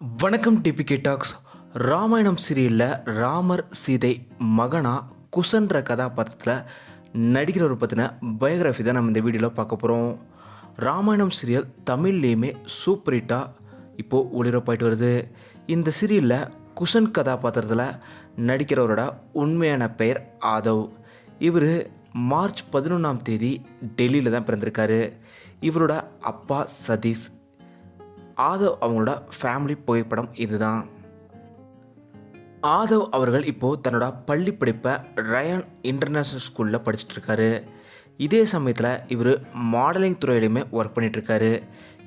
வணக்கம் DPK tax. Ramayanam சீரியலில் ராமர் சீதை மகனா குசன்ற கதாபாத்திரத்தில் நடிக்கிறவரை பற்றின பயோகிராஃபி தான் நம்ம இந்த வீடியோவில் பார்க்க போகிறோம் ராமாயணம் சீரியல் தமிழ்லேயுமே சூப்பர் ஹிட்டாக இப்போது ஒளிபரப்பாயிட்டு வருது. இந்த சீரியலில் குசன் கதாபாத்திரத்தில் நடிக்கிறவரோட உண்மையான பெயர் ஆதவ். இவர் மார்ச் பதினொன்றாம் தேதி டெல்லியில் தான் பிறந்திருக்காரு. இவரோட அப்பா சதீஷ். ஆதவ் அவங்களோட ஃபேமிலி புகைப்படம் இதுதான். ஆதவ் அவர்கள் இப்போது தன்னோட பள்ளி படிப்பை ரயான் இன்டர்நேஷ்னல் ஸ்கூலில் படிச்சுட்டு இருக்காரு. இதே சமயத்தில் இவர் மாடலிங் துறையிலையுமே ஒர்க் பண்ணிகிட்டு இருக்காரு.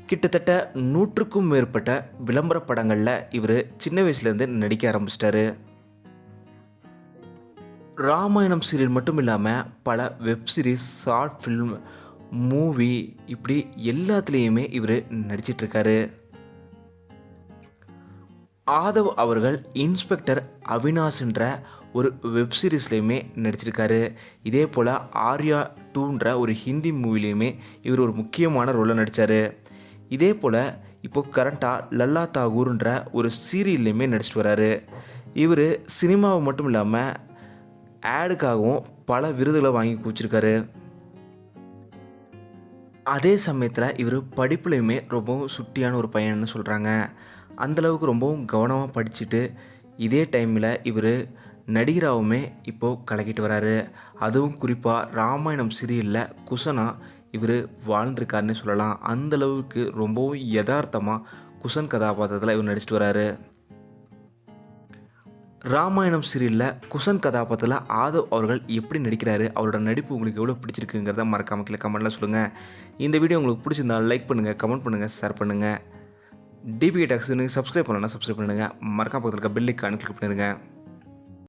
கிட்டத்தட்ட நூற்றுக்கும் மேற்பட்ட விளம்பர படங்களில் இவர் சின்ன வயசுலேருந்து நடிக்க ஆரம்பிச்சிட்டாரு. ராமாயணம் சீரியல் மட்டும் இல்லாமல் பல web series short film movie இப்படி எல்லாத்துலேயுமே இவர் நடிச்சிட்ருக்காரு ஆதவ் அவர்கள் இன்ஸ்பெக்டர் அவினாஷ்ன்ற ஒரு வெப் சீரிஸ்லையுமே நடிச்சிருக்காரு. இதே போல் ஆர்யா டூன்ற ஒரு ஹிந்தி மூவிலையுமே இவர் ஒரு முக்கியமான ரோலில் நடித்தார் இதே போல் இப்போ கரண்ட்டாக லல்லா தாகூர்ன்ற ஒரு சீரியல்லையுமே நடிச்சிட்டு வராரு. இவர் சினிமாவை மட்டும் இல்லாமல் ஆடுக்காகவும் பல விருதுகளை வாங்கி குச்சிருக்காரு அதே சமயத்தில் இவர் படிப்புலையுமே ரொம்பவும் சுட்டியான ஒரு பையன்னு சொல்கிறாங்க அந்தளவுக்கு ரொம்பவும் கவனமாக படிச்சுட்டு இதே டைமில் இவர் நடிகராகவுமே இப்போது கலக்கிட்டு வராரு. அதுவும் குறிப்பாக ராமாயணம் சீரியலில் குசனா இவர் வாழ்ந்திருக்காருன்னு சொல்லலாம். அந்தளவுக்கு ரொம்பவும் யதார்த்தமாக குசன் கதாபாத்திரத்தில் இவர் நடிச்சிட்டு வராரு. ராமாயணம் சீரியலில் குசன் கதாபாத்திரத்தில் ஆதவ் அவர்கள் எப்படி நடிக்கிறாரு அவரோட நடிப்பு உங்களுக்கு எவ்வளோ பிடிச்சிருக்குங்கிறத மறக்காம கீழே கமெண்ட்டில் சொல்லுங்கள் இந்த வீடியோ உங்களுக்கு பிடிச்சிருந்தா லைக் பண்ணுங்கள் கமெண்ட் பண்ணுங்கள் ஷேர் பண்ணுங்கள் டிபிகே டாக்ஸ் நீங்கள் சப்ஸ்கிரைப் பண்ணலன்னா சப்ஸ்கிரைப் பண்ணுங்கள் மறக்காம பக்கத்தில் இருக்க பெல்லைக்கான கிளிக் பண்ணிடுங்க